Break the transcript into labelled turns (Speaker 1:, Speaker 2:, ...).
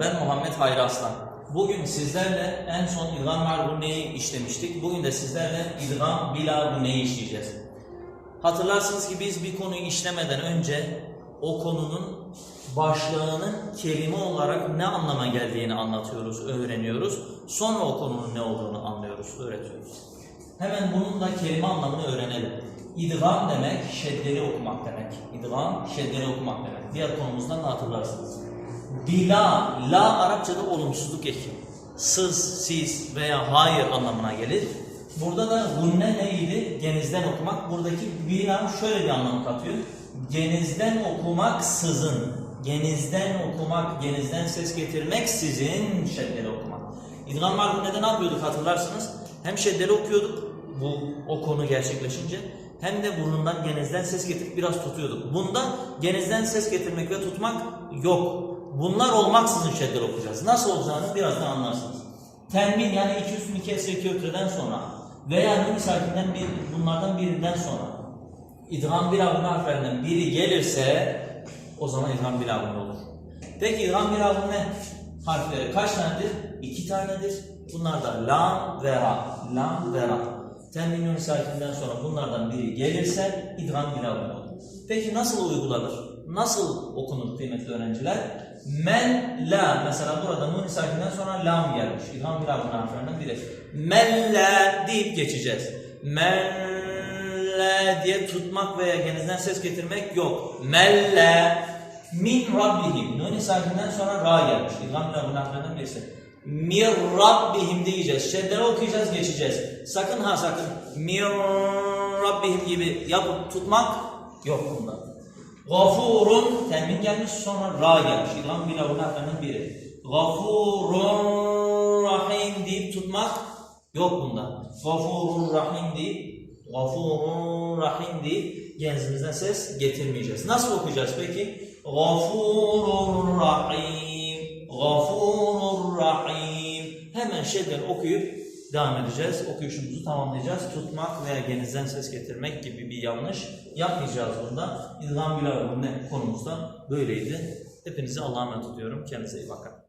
Speaker 1: Ben Muhammed Hayri Aslan. Bugün sizlerle en son İdgam Margune'yi işlemiştik. Bugün de sizlerle İdgam Bilagune'yi işleyeceğiz. Hatırlarsınız ki biz bir konuyu işlemeden önce o konunun başlığının kelime olarak ne anlama geldiğini anlatıyoruz, öğreniyoruz. Sonra o konunun ne olduğunu anlıyoruz, öğretiyoruz. Hemen bunun da kelime anlamını öğrenelim. İdgam demek şeddeli okumak demek. İdgam şeddeli okumak demek. Diğer konumuzdan da hatırlarsınız. Bila, la Arapçada olumsuzluk eki. Sız, siz veya hayır anlamına gelir. Burada da gunne neydi? Genizden okumak. Buradaki bila şöyle bir anlam katıyor. Genizden okumak sızın. Genizden okumak, genizden ses getirmek sizin şeddeli okumak. İdgam Margune'de ne yapıyorduk hatırlarsınız? Hem şeddeli okuyorduk bu o konu gerçekleşince hem de burnundan genizden ses getirip biraz tutuyorduk. Bunda genizden ses getirmek ve tutmak yok. Bunlar olmaksızın şeddeli okuyacağız. Nasıl olacağını birazdan anlarsınız. Tenmin yani iki üstün iki ötreden sonra veya nun sakinden bir, bunlardan birinden sonra idgam bir abone harflerinden biri gelirse o zaman idgam bir abone olur. Peki idgam bir abone harfleri kaç tanedir? İki tanedir. Bunlar da lam ve ra. Lam ve ra. Tenmin nun sakinden sonra bunlardan biri gelirse idgam bir abone olur. Peki nasıl uygulanır? Nasıl okunur kıymetli öğrenciler? Men la mesela burada nun sakinden sonra lam gelmiş. Bir abone harflerinden biri. Men la deyip geçeceğiz. Men la diye tutmak veya genizden ses getirmek yok. Men la min rabbihim. Nun sakinden sonra ra gelmiş. Bir abone harflerinden birisi. Mir rabbihim diyeceğiz. Şeddeli okuyacağız, geçeceğiz. Sakın ha sakın mir rabbihim gibi yapıp tutmak yok bunda. Gafurun temin gelmiş sonra ra gelmiş. İlham bile bunlardan biri. Gafurun rahim deyip tutmak yok bunda. Gafurun rahim deyip Gafurun rahim deyip genzimizden ses getirmeyeceğiz. Nasıl okuyacağız peki? Gafurun rahim. Gafurun rahim. Hemen şeyden okuyup devam edeceğiz. Okuyuşumuzu tamamlayacağız. Tutmak veya genizden ses getirmek gibi bir yanlış yapmayacağız bunda. İlham ne konumuzda böyleydi. Hepinizi Allah'a emanet ediyorum. Kendinize iyi bakın.